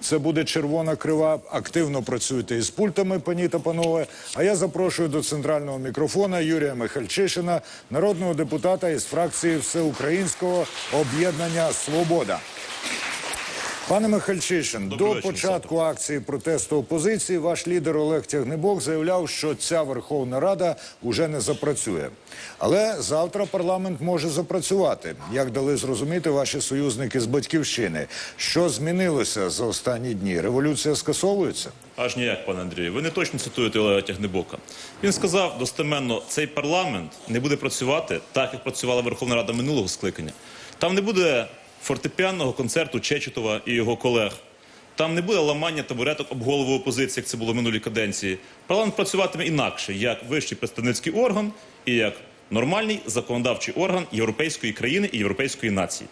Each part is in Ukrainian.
Це буде червона крива. Активно працюйте із пультами, пані та панове. А я запрошую до центрального мікрофона Юрія Михальчишина, народного депутата із фракції Всеукраїнського об'єднання Свобода. Пане Михальчишин, до початку акції протесту опозиції ваш лідер Олег Тягнебок заявляв, що ця Верховна Рада уже не запрацює. Але завтра парламент може запрацювати, як дали зрозуміти ваші союзники з батьківщини. Що змінилося за останні дні? Революція скасовується? Аж ніяк, пане Андрію. Ви не точно цитуєте Олега Тягнебока. Він сказав достеменно, цей парламент не буде працювати так, як працювала Верховна Рада минулого скликання. Там не буде фортепіанного концерту Чечетова і його колег. Там не буде ламання табуреток об голову опозиції, як це було в минулій каденції. Парламент працюватиме інакше, як вищий представницький орган і як нормальний законодавчий орган європейської країни і європейської нації.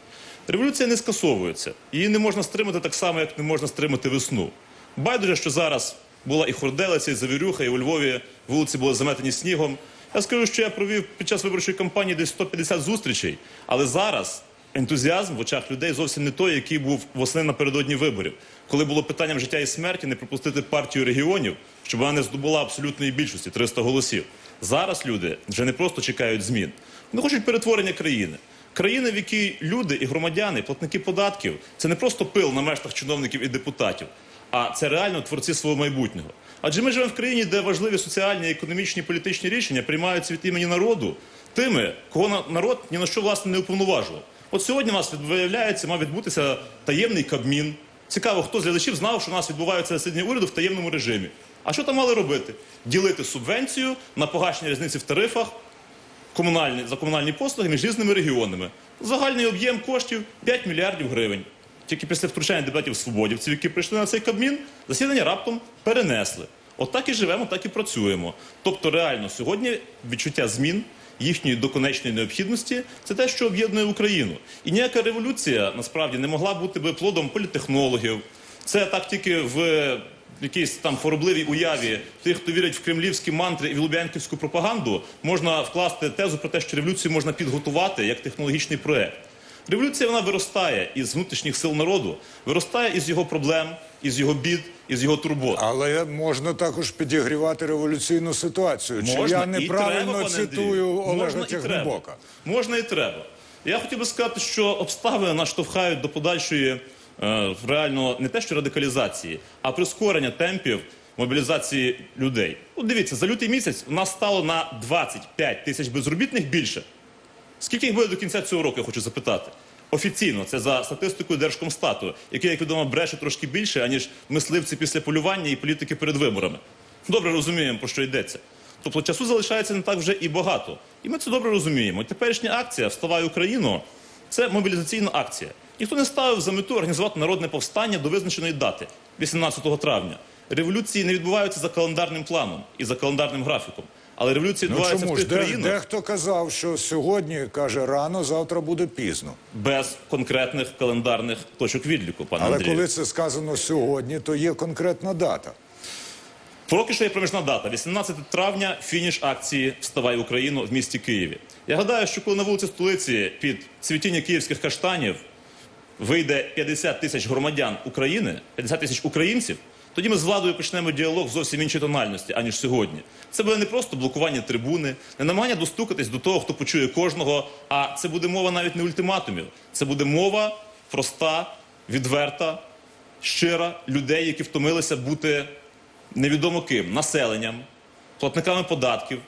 Революція не скасовується. Її не можна стримати так само, як не можна стримати весну. Байдуже, що зараз була і хорделиця, і завірюха, і у Львові вулиці були заметені снігом. Я скажу, що я провів під час виборчої кампанії десь 150 зустрічей, але зараз ентузіазм в очах людей зовсім не той, який був восени напередодні виборів, коли було питанням життя і смерті не пропустити партію регіонів, щоб вона не здобула абсолютної більшості 300 голосів. Зараз люди вже не просто чекають змін, вони хочуть перетворення країни. Країни, в якій люди і громадяни, платники податків, це не просто пил на мештах чиновників і депутатів, а це реально творці свого майбутнього. Адже ми живемо в країні, де важливі соціальні, економічні, політичні рішення приймаються від імені народу тими, кого на- народ ні на що власне не уповноважував. От сьогодні у нас виявляється, мав відбутися таємний кабмін. Цікаво, хто з глядачів знав, що у нас відбуваються засідання уряду в таємному режимі. А що там мали робити? Ділити субвенцію на погашення різниці в тарифах комунальні, за комунальні послуги між різними регіонами. Загальний об'єм коштів 5 мільярдів гривень. Тільки після втручання депутатів свободівців, які прийшли на цей кабмін, засідання раптом перенесли. От так і живемо, так і працюємо. Тобто, реально, сьогодні відчуття змін їхньої доконечної необхідності це те, що об'єднує Україну. І ніяка революція насправді не могла бути би плодом політехнологів. Це так тільки в якійсь там хворобливій уяві тих, хто вірить в кремлівські мантри і в лубянківську пропаганду, можна вкласти тезу про те, що революцію можна підготувати як технологічний проект. Революція вона виростає із внутрішніх сил народу, виростає із його проблем, із його бід, із його турбот. Але можна також підігрівати революційну ситуацію. Чи Можна я неправильно треба, цитую. Олега. Тягнебока? Можна і треба. Я хотів би сказати, що обставини нас штовхають до подальшої е, реально не те, що радикалізації, а прискорення темпів мобілізації людей. От дивіться, за лютий місяць у нас стало на 25 тисяч безробітних більше. Скільки їх буде до кінця цього року, я хочу запитати. Офіційно, це за статистикою Держкомстату, який, як відомо, бреше трошки більше, аніж мисливці після полювання і політики перед виборами. Добре розуміємо, про що йдеться. Тобто часу залишається не так вже і багато. І ми це добре розуміємо. Теперішня акція Вставай Україну це мобілізаційна акція. Ніхто не ставив за мету організувати народне повстання до визначеної дати 18 травня. Революції не відбуваються за календарним планом і за календарним графіком. Але революції Ну відбуваються чому в тих Де, країнах дехто казав, що сьогодні каже рано, завтра буде пізно. без конкретних календарних точок відліку, пане Але Андрію. коли це сказано сьогодні, то є конкретна дата. Поки що є проміжна дата. 18 травня фініш акції Вставай Україну в місті Києві. Я гадаю, що коли на вулиці столиці під цвітіння київських каштанів вийде 50 тисяч громадян України, 50 тисяч українців, тоді ми з владою почнемо діалог зовсім іншій тональності, аніж сьогодні. Це буде не просто блокування трибуни, не намагання достукатись до того, хто почує кожного, а це буде мова навіть не ультиматумів. Це буде мова проста, відверта, щира людей, які втомилися бути невідомо ким, населенням, платниками податків,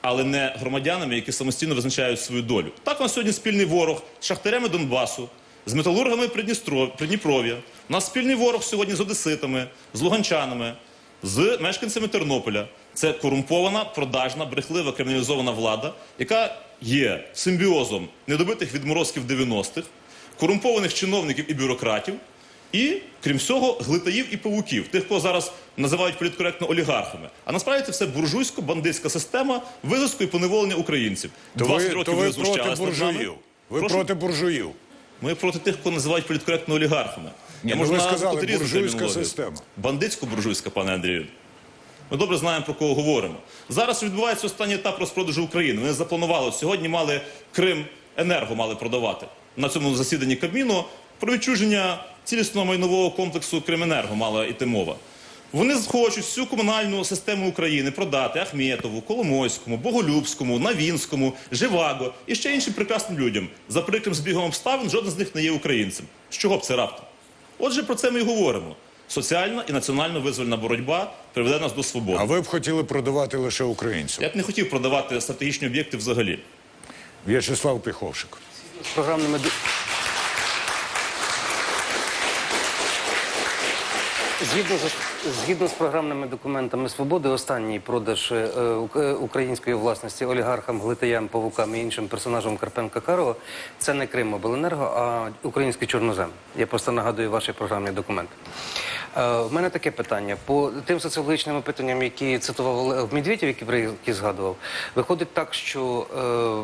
але не громадянами, які самостійно визначають свою долю. Так у нас сьогодні спільний ворог з шахтарями Донбасу, з металургами Придніпров'я. У нас спільний ворог сьогодні з одеситами, з луганчанами, з мешканцями Тернополя. Це корумпована, продажна, брехлива криміналізована влада, яка є симбіозом недобитих відморозків 90-х, корумпованих чиновників і бюрократів, і, крім всього, глитаїв і павуків, тих, кого зараз називають політкоректно олігархами. А насправді це все буржуйсько-бандитська система визиску і поневолення українців. То ви, років то ви проти буржуїв. Ви Прошу? проти буржуїв. Ми проти тих, кого називають політкоректно олігархами. Ні, Я ну можу ви сказали, різну буржуйська термінологію. система. Бандитсько-буржуйська, пане Андрію. Ми добре знаємо, про кого говоримо. Зараз відбувається останній етап розпродажу України. Вони запланували. Сьогодні мали Крим енерго мали продавати. На цьому засіданні Кабміну про відчуження цілісного майнового комплексу Кременерго мала йти мова. Вони хочуть всю комунальну систему України продати Ахметову, Коломойському, Боголюбському, Навінському, Живаго і ще іншим прекрасним людям. За прикрим збігом обставин жоден з них не є українцем. З чого б це раптом? Отже, про це ми і говоримо. Соціальна і національно визвольна боротьба приведе нас до свободи. А ви б хотіли продавати лише українцям? Я б не хотів продавати стратегічні об'єкти взагалі. В'ячеслав Піховшик. з програмними Згідно з, згідно з програмними документами свободи, останній продаж е, е, української власності олігархам, глитаям, павукам і іншим персонажам Карпенка Карова це не Крим Обленерго, а український чорнозем. Я просто нагадую ваші програмні документи. Е, в мене таке питання. По тим соціологічним опитанням, які цитував Олег Медведєв, які, про які згадував, виходить так, що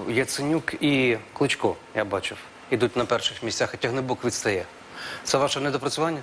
е, Яценюк і Кличко, я бачив, ідуть на перших місцях, а тягнебок відстає. Це ваше недопрацювання?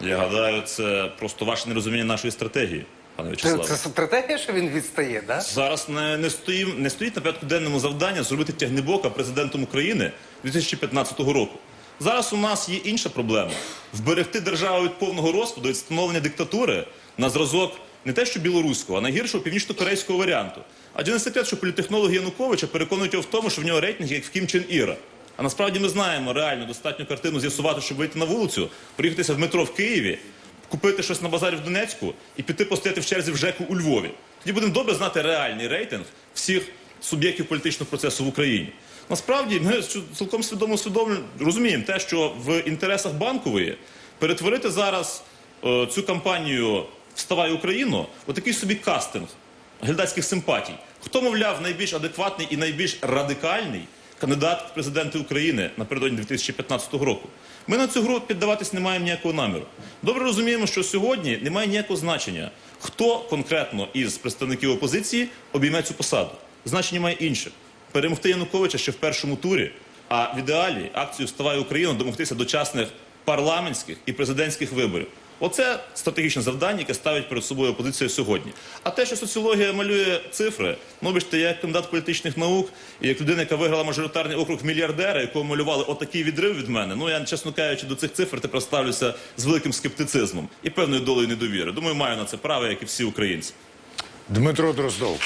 Я гадаю, це просто ваше нерозуміння нашої стратегії, пане Вячеславе. це стратегія, що він відстає, да? Зараз не, не, стоїм, не стоїть на порядку денному завдання зробити тягнебока президентом України 2015 року. Зараз у нас є інша проблема: вберегти державу від повного розпаду, від встановлення диктатури на зразок не те, що білоруського, а найгіршого північно-корейського варіанту. Адже не секрет, що політехнологи Януковича переконують його в тому, що в нього рейтинг як в Кім Чен Іра. А насправді ми знаємо реально достатню картину з'ясувати, щоб вийти на вулицю, приїхатися в метро в Києві, купити щось на базарі в Донецьку і піти постояти в черзі в ЖЕКу у Львові. Тоді будемо добре знати реальний рейтинг всіх суб'єктів політичного процесу в Україні. Насправді ми цілком свідомо усвідомлюємо, розуміємо те, що в інтересах банкової перетворити зараз е, цю кампанію Вставай Україну у такий собі кастинг глядацьких симпатій. Хто, мовляв, найбільш адекватний і найбільш радикальний кандидат в президенти України напередодні 2015 року. Ми на цю гру піддаватись не маємо ніякого наміру. Добре розуміємо, що сьогодні немає ніякого значення, хто конкретно із представників опозиції обійме цю посаду. Значення має інше. Перемогти Януковича ще в першому турі, а в ідеалі акцію «Вставай Україна» домогтися дочасних парламентських і президентських виборів. Оце стратегічне завдання, яке ставить перед собою опозиція сьогодні. А те, що соціологія малює цифри, ну бачите, я як кандидат політичних наук і як людина, яка виграла мажоритарний округ мільярдера, якого малювали отакий відрив від мене. Ну я чесно кажучи, до цих цифр тепер ставлюся з великим скептицизмом і певною долею недовіри. Думаю, маю на це право, як і всі українці. Дмитро Дроздов.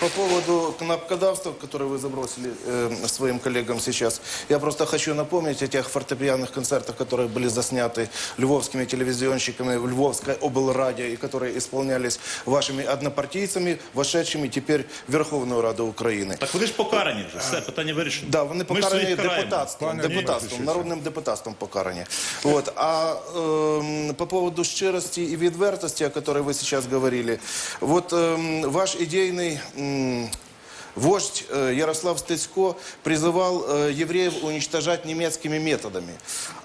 По поводу кнопкодавства, которое вы забросили э, своим коллегам сейчас, я просто хочу напомнить о тех фортепианных концертах, которые были засняты львовскими телевизионщиками в Львовской облрадио и которые исполнялись вашими однопартийцами, вошедшими теперь в Верховную Раду України. Так вони ж покарані вже. Все, питання вирішено. Да, вони Ми ж покарані своїх караємо. депутатством, Пане депутатством, Дмитре, народним депутатством покарані. Вот. А эм, по поводу щирости и відвертости, о которой вы сейчас говорили, вот эм, ваш идейный м, Вождь э, Ярослав Стецко призывал э, евреев уничтожать немецкими методами.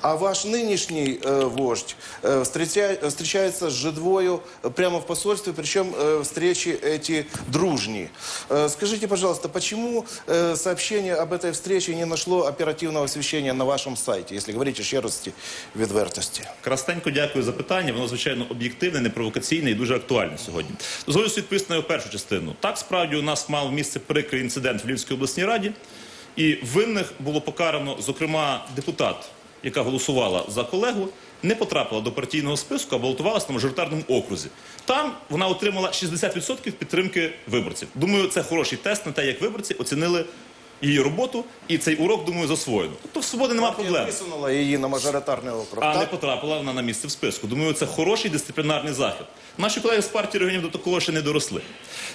А ваш нынешний э, вождь э, встреча- встречается с жидвою э, прямо в посольстве, причем э, встречи эти дружни. Э, Скажите, пожалуйста, почему э, сообщение об этой встрече не нашло оперативного освещения на вашем сайте, если говорить о щирости и відвертості? Крастенько дякую за питання. Воно звичайно об'єктивне, непровокаційне і дуже актуальне сьогодні. Дозволю відповісти на його першу частину. Так справді у нас мав місце прикрий інцидент в Львівській обласній раді, і винних було покарано, зокрема, депутат, яка голосувала за колегу, не потрапила до партійного списку, а балотувалася на мажоритарному окрузі. Там вона отримала 60% підтримки виборців. Думаю, це хороший тест на те, як виборці оцінили її роботу, і цей урок, думаю, засвоєно. Тобто в свободи немає проблем. Висунула її на мажоритарний округ. А не потрапила вона на місце в списку. Думаю, це хороший дисциплінарний захід. Наші колеги з партії регіонів до такого ще не доросли.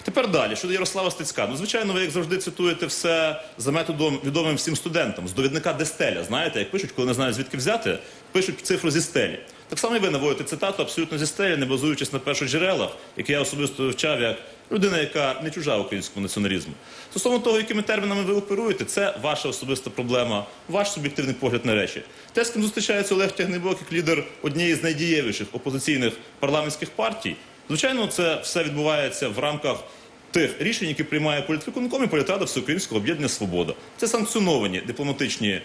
Тепер далі щодо Ярослава Стецька. Ну, звичайно, ви як завжди цитуєте все за методом відомим всім студентам з довідника Дестеля. Знаєте, як пишуть, коли не знають звідки взяти, пишуть цифру зі стелі. Так само і ви наводите цитату абсолютно зі стелі, не базуючись на перших джерелах, які я особисто вивчав як людина, яка не чужа українському націоналізму. Стосовно того, якими термінами ви оперуєте, це ваша особиста проблема, ваш суб'єктивний погляд на речі. Те, з ким зустрічається Олег Тягнебок, як лідер однієї з найдієвіших опозиційних парламентських партій. Звичайно, це все відбувається в рамках тих рішень, які приймає політвиконком і політрада Всеукраїнського об'єднання Свобода. Це санкціоновані дипломатичні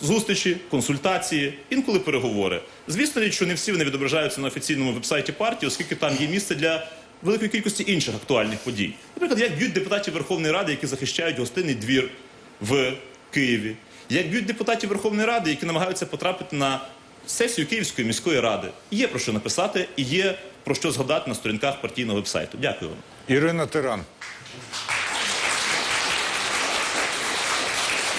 зустрічі, консультації, інколи переговори. Звісно, що не всі вони відображаються на офіційному вебсайті партії, оскільки там є місце для великої кількості інших актуальних подій. Наприклад, як б'ють депутатів Верховної Ради, які захищають гостинний двір в Києві, як б'ють депутатів Верховної Ради, які намагаються потрапити на сесію Київської міської ради. Є про що написати і є про що згадати на сторінках партійного вебсайту. Дякую вам. Ірина Тиран.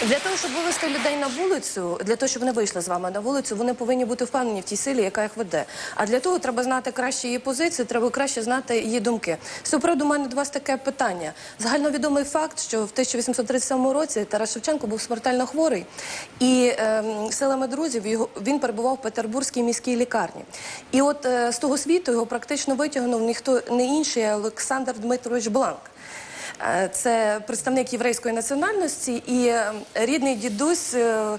Для того, щоб вивести людей на вулицю, для того, щоб вони вийшли з вами на вулицю, вони повинні бути впевнені в тій силі, яка їх веде. А для того треба знати краще її позицію, треба краще знати її думки. З у мене до вас таке питання. Загальновідомий факт, що в 1837 році Тарас Шевченко був смертельно хворий, і ем, силами друзів його він перебував в Петербурзькій міській лікарні. І от е, з того світу його практично витягнув ніхто не інший, а Олександр Дмитрович Бланк. Е, Це представник єврейської національності і е, рідний дідусь е,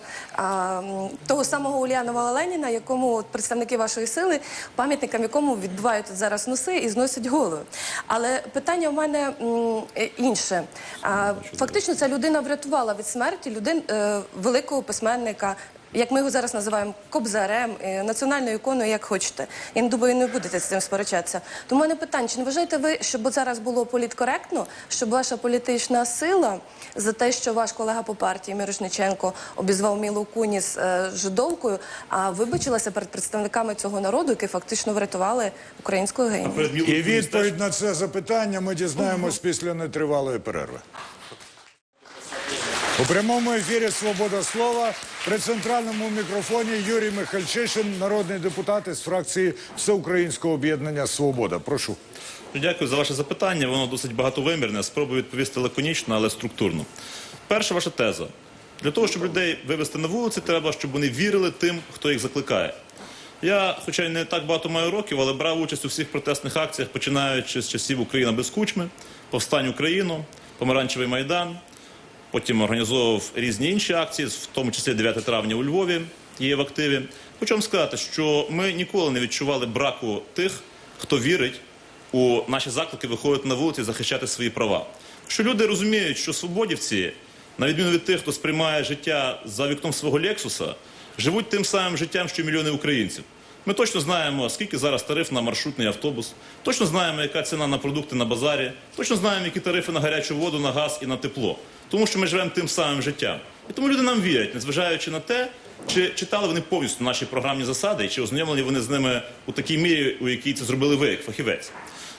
того самого Ульянова Леніна, якому представники вашої сили, пам'ятникам якому відбувають зараз носи і зносять голови. Але питання в мене інше. Фактично, ця людина врятувала від смерті людей великого письменника. Як ми його зараз називаємо кобзарем, е, національною іконою, як хочете. Я не думаю, не будете з цим сперечатися. То в мене питання: чи не вважаєте ви, щоб зараз було політкоректно, щоб ваша політична сила за те, що ваш колега по партії Мірошниченко обізвав Мілу Куніс е, жидовкою, а вибачилася перед представниками цього народу, які фактично врятували українську генію? І відповідь на це запитання ми дізнаємось після нетривалої перерви. У прямому ефірі Свобода слова при центральному мікрофоні Юрій Михальчишин, народний депутат із фракції Всеукраїнського об'єднання Свобода. Прошу. Дякую за ваше запитання. Воно досить багатовимірне. Спробую відповісти лаконічно, але структурно. Перша ваша теза. Для того, щоб людей вивести на вулиці, треба, щоб вони вірили тим, хто їх закликає. Я, хоча й не так багато маю років, але брав участь у всіх протестних акціях, починаючи з часів Україна без кучми, повстань Україну, Помаранчевий майдан. Потім організовував різні інші акції, в тому числі 9 травня у Львові є в активі. Хочу вам сказати, що ми ніколи не відчували браку тих, хто вірить у наші заклики виходити на вулиці захищати свої права. Що люди розуміють, що свободівці, на відміну від тих, хто сприймає життя за вікном свого Лексуса, живуть тим самим життям, що мільйони українців. Ми точно знаємо, скільки зараз тариф на маршрутний автобус, точно знаємо, яка ціна на продукти на базарі, точно знаємо, які тарифи на гарячу воду, на газ і на тепло. Тому що ми живемо тим самим життям. І тому люди нам вірять, незважаючи на те, чи читали вони повністю наші програмні засади, і чи ознайомлені вони з ними у такій мірі, у якій це зробили ви, як фахівець.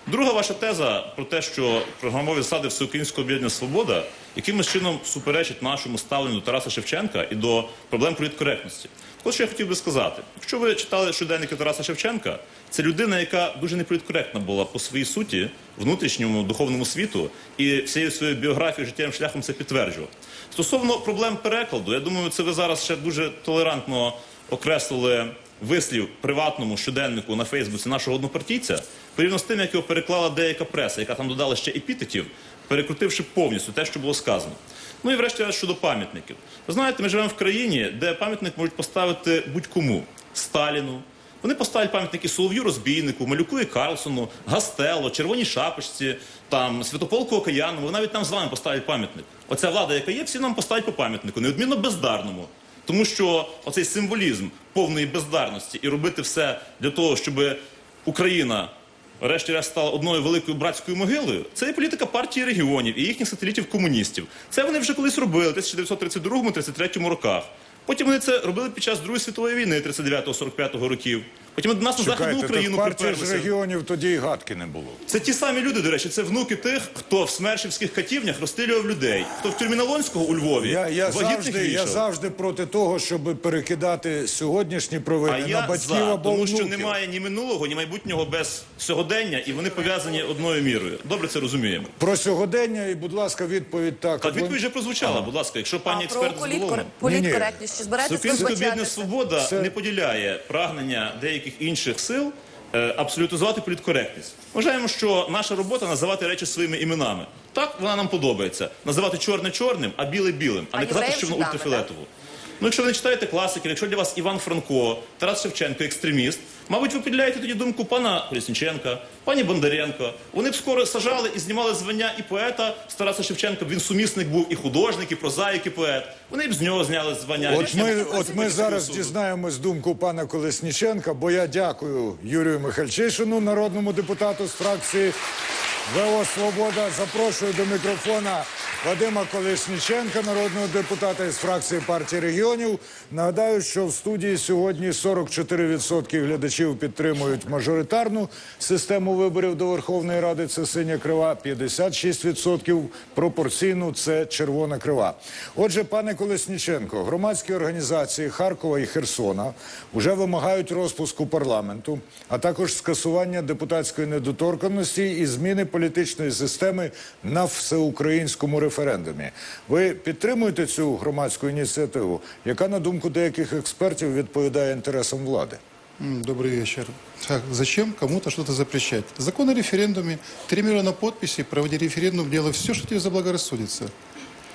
Друга ваша теза про те, що програмові засади Всеукраїнського об'єднання Свобода якимось чином суперечить нашому ставленню до Тараса Шевченка і до проблем політкоректності. От що я хотів би сказати. Якщо ви читали щоденники Тараса Шевченка, це людина, яка дуже неполіткоректна була по своїй суті, внутрішньому духовному світу, і всією своєю біографією, життєвим шляхом це підтверджував. Стосовно проблем перекладу, я думаю, це ви зараз ще дуже толерантно окреслили вислів приватному щоденнику на Фейсбуці нашого однопартійця, порівняно з тим, як його переклала деяка преса, яка там додала ще епітетів, перекрутивши повністю те, що було сказано. Ну і врешті щодо пам'ятників. Ви знаєте, ми живемо в країні, де пам'ятник можуть поставити будь-кому Сталіну. Вони поставлять пам'ятники Солов'ю Розбійнику, Малюку і Карлсону, Гастелло, Червоній Шапочці, там Святополку Окаянову. Вони навіть там з вами поставлять пам'ятник. Оця влада, яка є, всі нам поставить по пам'ятнику, неодмінно бездарному. Тому що оцей символізм повної бездарності і робити все для того, щоб Україна врешті-решт стала одною великою братською могилою, це і політика партії регіонів і їхніх сателітів комуністів. Це вони вже колись робили в 1932-33 роках. Потім вони це робили під час Другої світової війни 39-45 років. Потім до нас на Західну Україну приперлися. регіонів тоді і гадки не було. Це ті самі люди, до речі, це внуки тих, хто в смершівських катівнях розстрілював людей, хто в тюрмі Налонського у Львові Я, я, вагітних завжди, я завжди проти того, щоб перекидати сьогоднішні А на я батьків за, або тому що немає ні минулого, ні майбутнього без сьогодення, і вони пов'язані одною мірою. Добре це розуміємо. Про сьогодення і, будь ласка, відповідь так. Так, відповідь вже прозвучала, будь ласка, якщо пані а експерт політкор- політкоректність, чи збираєтесь Всеукраїнське об'єднання «Свобода» Це- не поділяє прагнення деяких інших сил е, абсолютизувати політкоректність. Вважаємо, що наша робота називати речі своїми іменами. Так вона нам подобається. Називати чорне чорним, а біле білим, а, А не казати, що воно ультрафіолетово. Ну, якщо ви не читаєте класики, якщо для вас Іван Франко, Тарас Шевченко екстреміст, мабуть, ви підляєте тоді думку пана Колісніченка, пані Бондаренко. Вони б скоро сажали і знімали звання і поета з Тараса Шевченка. Він сумісник був і художник, і прозаїк, і поет. Вони б з нього зняли звання. От ми, от ми зараз суду. дізнаємось думку пана Колесніченка, бо я дякую Юрію Михальчишину, народному депутату з фракції ВО «Свобода». Запрошую до мікрофона Вадима Колесніченка, народного депутата із фракції партії регіонів. Нагадаю, що в студії сьогодні 44% глядачів підтримують мажоритарну систему виборів до Верховної Ради. Це синя крива, 56% пропорційну це червона крива. Отже, пане Колесніченко, громадські організації Харкова і Херсона вже вимагають розпуску парламенту, а також скасування депутатської недоторканності і зміни політичної системи на всеукраїнському референдумі. Ви підтримуєте цю громадську ініціативу, яка на думку деяких експертів відповідає інтересам влади? М, Добрый вечер. Так, зачем кому-то что-то запрещать? Закон о референдуме, 3 миллиона подписей, проводи референдум, делай все, что тебе заблагорассудится.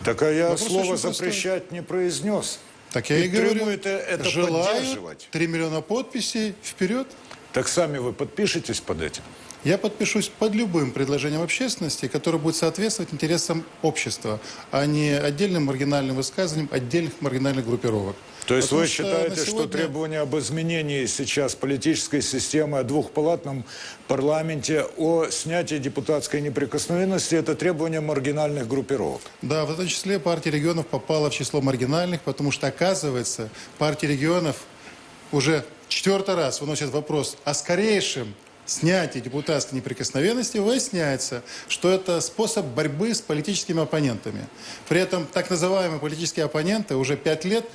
Так а я Вопрос слово очень простой. запрещать не произнес. Так я и говорю, Підтримуєте это желаю поддерживать? 3 миллиона подписей, вперед. Так сами вы подпишетесь под этим? Я подпишусь под любым предложением общественности, которое будет соответствовать интересам общества, а не отдельным маргинальным высказываниям отдельных маргинальных группировок. То есть Потому вы считаете, что сегодня- требование об изменении сейчас политической системы, о двухпалатном парламенте, о снятии депутатской неприкосновенности – это требование маргинальных группировок? Да, в том числе партия регионов попала в число маргинальных, потому что, оказывается, партия регионов уже четвертый раз выносит вопрос о скорейшем снятии депутатской неприкосновенности, выясняется, что это способ борьбы с политическими оппонентами. При этом так называемые политические оппоненты уже пять лет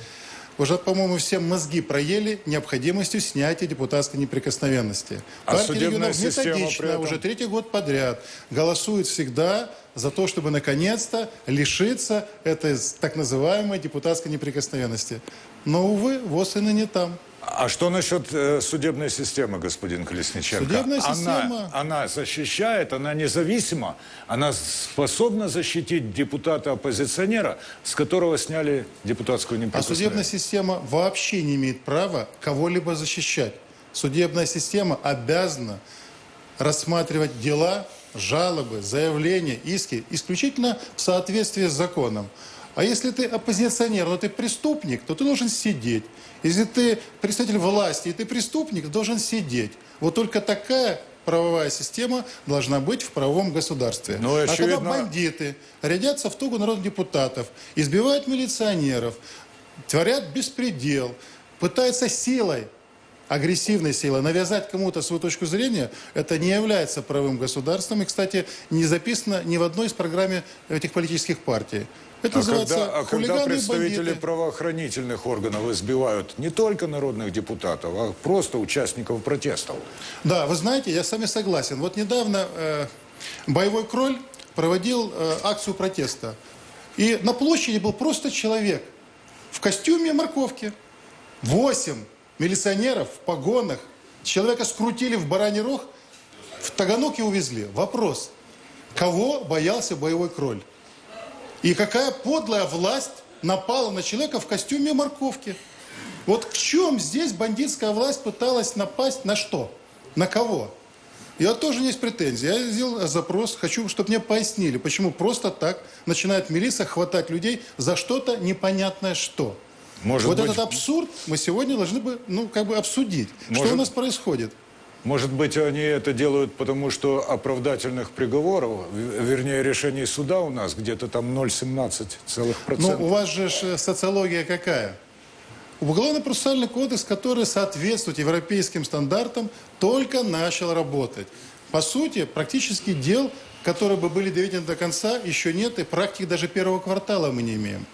уже, по-моему, все мозги проели необходимостью снятия депутатской неприкосновенности. А Партия регионов методично этом? уже третий год подряд голосует всегда за то, чтобы наконец-то лишиться этой так называемой депутатской неприкосновенности. Но, увы, ВОЗ и ныне там. А что насчет э, судебной системы, господин Колесниченко? Судебная Она- система- Она, защищает, она независима, она способна защитить депутата-оппозиционера, с которого сняли депутатскую А неприкосновенность? судебная система вообще не имеет права кого-либо защищать. Судебная система обязана рассматривать дела, жалобы, заявления, иски исключительно в соответствии с законом. А если ты оппозиционер, но ты преступник, то ты должен сидеть. Если ты представитель власти и ты преступник, ты должен сидеть. Вот только такая правовая система должна быть в правовом государстве. Ну, а когда очевидно- бандиты рядятся в тугу народных депутатов, избивают милиционеров, творят беспредел, пытаются силой, агрессивной силой навязать кому-то свою точку зрения, это не является правым государством. И, кстати, не записано ни в одной из программ этих политических партий. Это А называется когда, а когда представители бандиты. правоохранительных органов избивают не только народных депутатов, а просто участников протестов? Да, вы знаете, я с вами согласен. Вот недавно э, боевой кроль проводил э, акцию протеста. И на площади был просто человек в костюме морковки. Восемь милиционеров в погонах. Человека скрутили в бараний рог, в Таганок и увезли. Вопрос, кого боялся боевой кроль? И какая подлая власть напала на человека в костюме морковки? Вот в чем здесь бандитская власть пыталась напасть на что? На кого? Вот тоже есть претензии. Я сделал запрос, хочу, чтобы мне пояснили, почему просто так начинает милиция хватать людей за что-то непонятное что. Может вот быть- этот абсурд мы сегодня должны бы, ну, как бы обсудить. Может- Что у нас происходит? Может быть, они это делают потому, что оправдательных приговоров, вернее, решений суда у нас где-то там 0,17 целых Ну, процентов. у вас же э, социология какая? Уголовно-процессуальный кодекс, который соответствует европейским стандартам, только начал работать. По сути, практически дел, которые бы были доведены до конца, еще нет, и практики даже первого квартала мы не имеем.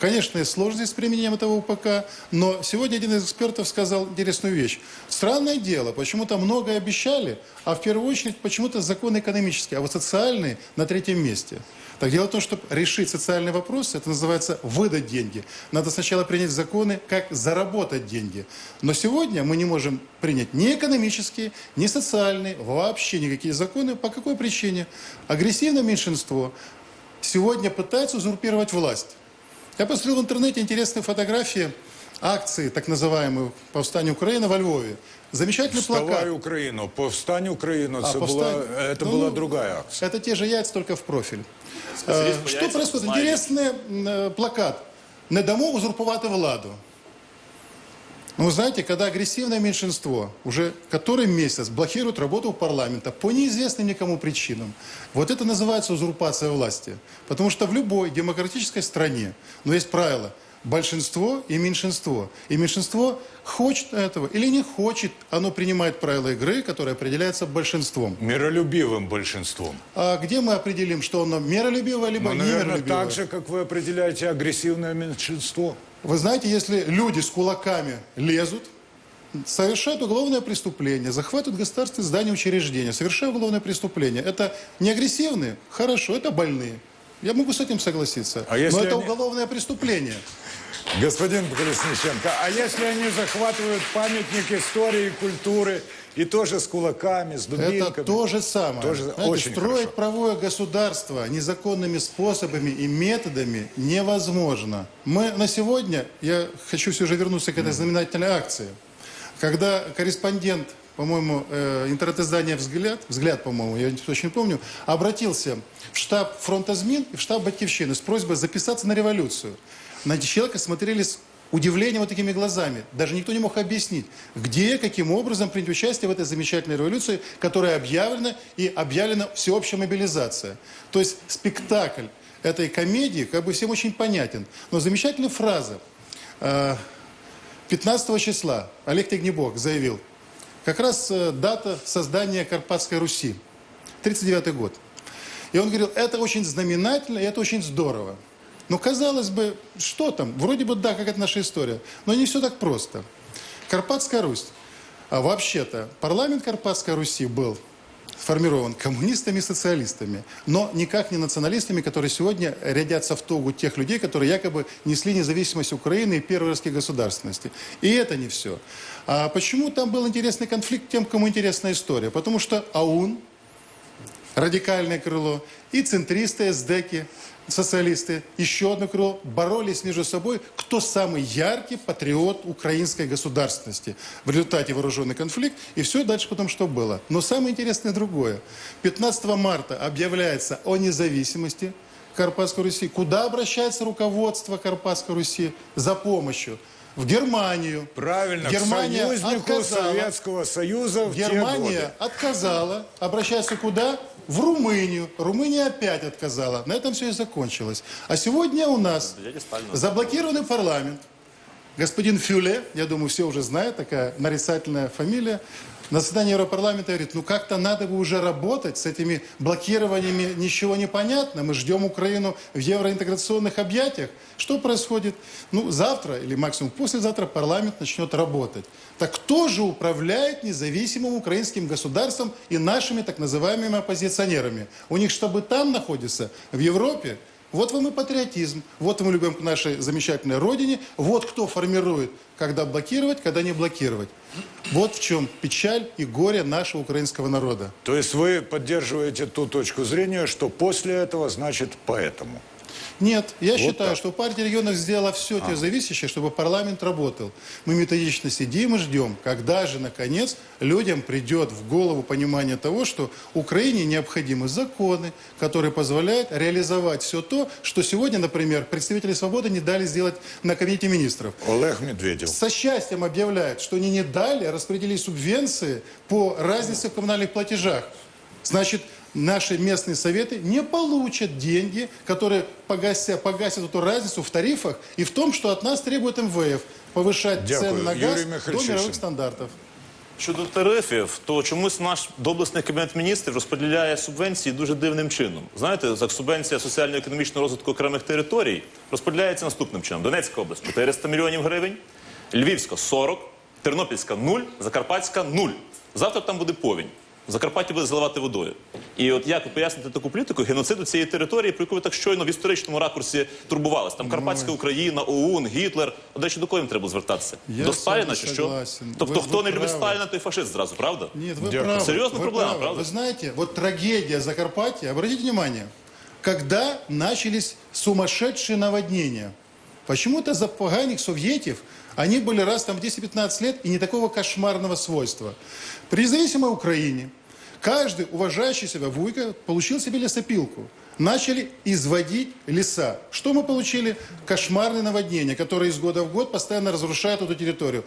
Конечно, есть сложности с применением этого УПК, но сегодня один из экспертов сказал интересную вещь. Странное дело, почему-то многое обещали, а в первую очередь почему-то законы экономические, а вот социальные на третьем месте. Так дело в том, чтобы решить социальный вопрос, это называется выдать деньги. Надо сначала принять законы, как заработать деньги. Но сегодня мы не можем принять ни экономические, ни социальные, вообще никакие законы. По какой причине? Агрессивное меньшинство сегодня пытается узурпировать власть. Я посмотрел в интернете интересные фотографии акции, так называемой «Повстание Украины» во Львове. Замечательный плакат. Вставай Украину, повстань Украину, А, це повстань- була, это Ну, была другая акция. Это те же яйца, только в профиль. Спасибо, Э, Что яйца, происходит? смайлик. Интересный м, э, плакат. Не дамо узурпувати владу. Но вы знаете, когда агрессивное меньшинство уже который месяц блокирует работу парламента по неизвестным никому причинам, вот это называется узурпация власти. Потому что в любой демократической стране, но есть правило, большинство и меньшинство. И меньшинство хочет этого или не хочет, оно принимает правила игры, которые определяются большинством. Миролюбивым большинством. А где мы определим, что оно миролюбивое, либо Ну, наверное, немиролюбивое? так же, как вы определяете агрессивное меньшинство. Вы знаете, если люди с кулаками лезут, совершают уголовное преступление, захватывают государственные здания, учреждения, совершают уголовное преступление, это не агрессивные? Хорошо, это больные. Я могу с этим согласиться. А если Но это они- уголовное преступление. Господин Колесниченко, а если они захватывают памятник истории и культуры, и тоже с кулаками, с дубинками? Это то же самое. Тоже Знаете, очень строить хорошо. правовое государство незаконными способами и методами невозможно. Мы на сегодня, я хочу все же вернуться к этой знаменательной акции, когда корреспондент, по-моему, э, интернет-издания «Взгляд», «Взгляд», по-моему, я не очень помню, обратился в штаб фронта ЗМИН и в штаб «Батьковщины» с просьбой записаться на революцию. На человека смотрели с удивлением вот такими глазами. Даже никто не мог объяснить, где, каким образом принять участие в этой замечательной революции, которая объявлена и объявлена всеобщая мобилизация. То есть спектакль этой комедии как бы всем очень понятен. Но замечательная фраза. Э, 15 числа Олег Тегнебок заявил, как раз э, дата создания Карпатской Руси, 39 год. И он говорил, это очень знаменательно, и это очень здорово. Но казалось бы, что там? Вроде бы да, как это наша история. Но не все так просто. Карпатская Русь. А вообще-то парламент Карпатской Руси был сформирован коммунистами и социалистами, но никак не националистами, которые сегодня рядятся в тогу тех людей, которые якобы несли независимость Украины и первой русской государственности. И это не все. А почему там был интересный конфликт тем, кому интересна история? Потому что АУН, радикальное крыло, и центристы, эсдеки, социалисты, еще одно крыло, боролись между собой, кто самый яркий патриот украинской государственности. В результате вооруженный конфликт, и все дальше потом что было. Но самое интересное другое. 15 марта объявляется о независимости Карпатской Руси. Куда обращается руководство Карпатской Руси за помощью? В Германию. Правильно, Германия к союзнику отказала. Советского Союза в те годы. Германия отказала, обращается куда? В Румынию. Румыния опять отказала. На этом все и закончилось. А сегодня у нас заблокированный парламент. Господин Фюле, я думаю, все уже знают, такая нарицательная фамилия, на заседании Европарламента говорит, ну как-то надо бы уже работать с этими блокированиями, ничего не понятно, мы ждем Украину в евроинтеграционных объятиях. Что происходит? Ну, завтра или максимум послезавтра парламент начнет работать. Так кто же управляет независимым украинским государством и нашими так называемыми оппозиционерами? У них, чтобы там находиться, в Европе, вот вам и патриотизм, вот мы любим к нашей замечательной родине, вот кто формирует, когда блокировать, когда не блокировать. Вот в чем печаль и горе нашего украинского народа. То есть вы поддерживаете ту точку зрения, что после этого значит поэтому. Нет, я считаю, так. А. что партия регионов сделала все от нее зависящее, чтобы парламент работал. Мы методично сидим и ждем, когда же, наконец, людям придет в голову понимание того, что Украине необходимы законы, которые позволяют реализовать все то, что сегодня, например, представители свободы не дали сделать на Кабинете министров. Олег Медведев. Со счастьем объявляют, что они не дали распределить субвенции по разнице в коммунальных платежах. Значит, наши местные советы не получат деньги, которые погасят, погасят эту разницу в тарифах и в том, что от нас требует МВФ повышать Дякую. цены на Юрий газ Михайлович до мировых Шишин. стандартів. Щодо тарифів, то чомусь наш доблесний кабінет міністрів розподіляє субвенції дуже дивним чином. Знаєте, так субвенція соціально-економічного розвитку окремих територій розподіляється наступним чином: Донецька область 400 мільйонів гривень, Львівська 40, Тернопільська 0, Закарпатська 0. Завтра там буде повінь. Закарпаття буде заливати водою. І от як ви поясните таку політику геноциду цієї території, про яку ви так щойно в історичному ракурсі турбувались? Там Карпатська Україна, ОУН, Гітлер. А до речі, до кого їм треба звертатися? Я до з Сталіна вами чи що? согласен. Тобто, Ви- хто ви не любить праві. Сталіна, той фашист зразу, правда? Нет, вы Дякую. правы. Серьезная Вы проблема, правы. правда? Вы знаете, вот трагедия Закарпатья, обратите внимание, когда начались сумасшедшие наводнения. Почему-то запоганик советов, они были раз там в 10-15 лет и не такого кошмарного свойства. При независимой Украине каждый уважающий себя вуйка получил себе лесопилку. Начали изводить леса. Что мы получили? Кошмарные наводнения, которые из года в год постоянно разрушают эту территорию.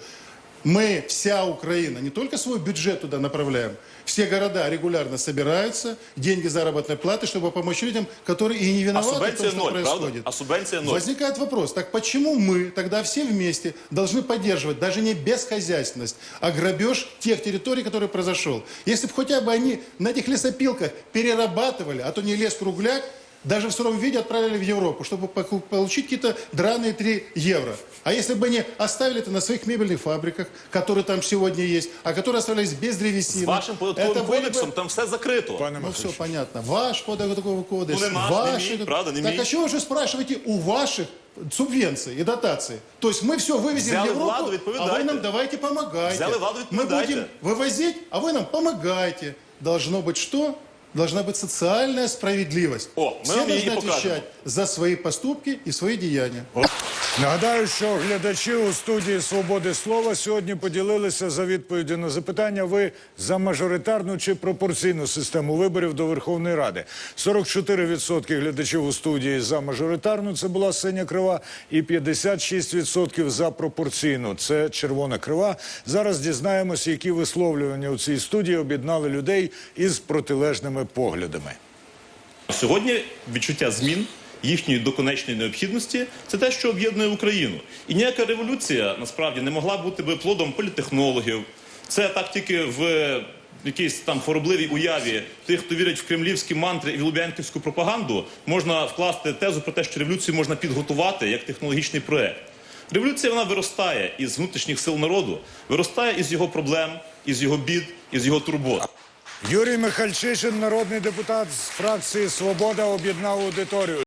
Мы, вся Украина, не только свой бюджет туда направляем, все города регулярно собираются, деньги заработной платы, чтобы помочь людям, которые и не А виноваты в том, что ноль, правда? происходит. А субвенція ноль. Возникает вопрос, так почему мы тогда все вместе должны поддерживать даже не бесхозяйственность, а грабеж тех территорий, который произошел? Если бы хотя бы они на этих лесопилках перерабатывали, а то не лес кругляк, даже в сыром виде отправили в Европу, чтобы поку- получить какие-то драные 3 евро. А если бы они оставили это на своих мебельных фабриках, которые там сегодня есть, а которые оставлялись без древесины, З вашим податковим это были бы- кодексом там все закрито. Пане ну все Михайлович, понятно. Ваш податковый кодекс, Ну, не наш, не ваши... мій, правда, не так мій. а чего вы же спрашиваете у ваших субвенций и дотаций? То есть мы все вывезем Взяли в Европу, владу, а відповідайте. вы нам давайте помогайте. Взяли владу, мы відповідайте. будем вывозить, а вы нам помогайте. Должно быть что? Должна быть социальная справедливость. О, мы Все вам ее должны и покажем. отвечать за свои поступки и свои деяния. Нагадаю, що глядачі у студії Свободи слова сьогодні поділилися за відповіді на запитання: ви за мажоритарну чи пропорційну систему виборів до Верховної Ради. 44% глядачів у студії за мажоритарну, це була синя крива, і 56% за пропорційну. Це червона крива. Зараз дізнаємося, які висловлювання у цій студії об'єднали людей із протилежними поглядами. Сьогодні відчуття змін їхньої доконечної необхідності це те, що об'єднує Україну. І ніяка революція насправді не могла бути би плодом політтехнологів. Це так тільки в якійсь там хоробливій уяві тих, хто вірить в кремлівські мантри і в лубянківську пропаганду, можна вкласти тезу про те, що революцію можна підготувати як технологічний проект. Революція вона виростає із внутрішніх сил народу, виростає із його проблем, із його бід, із його турбот. Юрій Михальчишин, народний депутат з фракції Свобода, об'єднав аудиторію.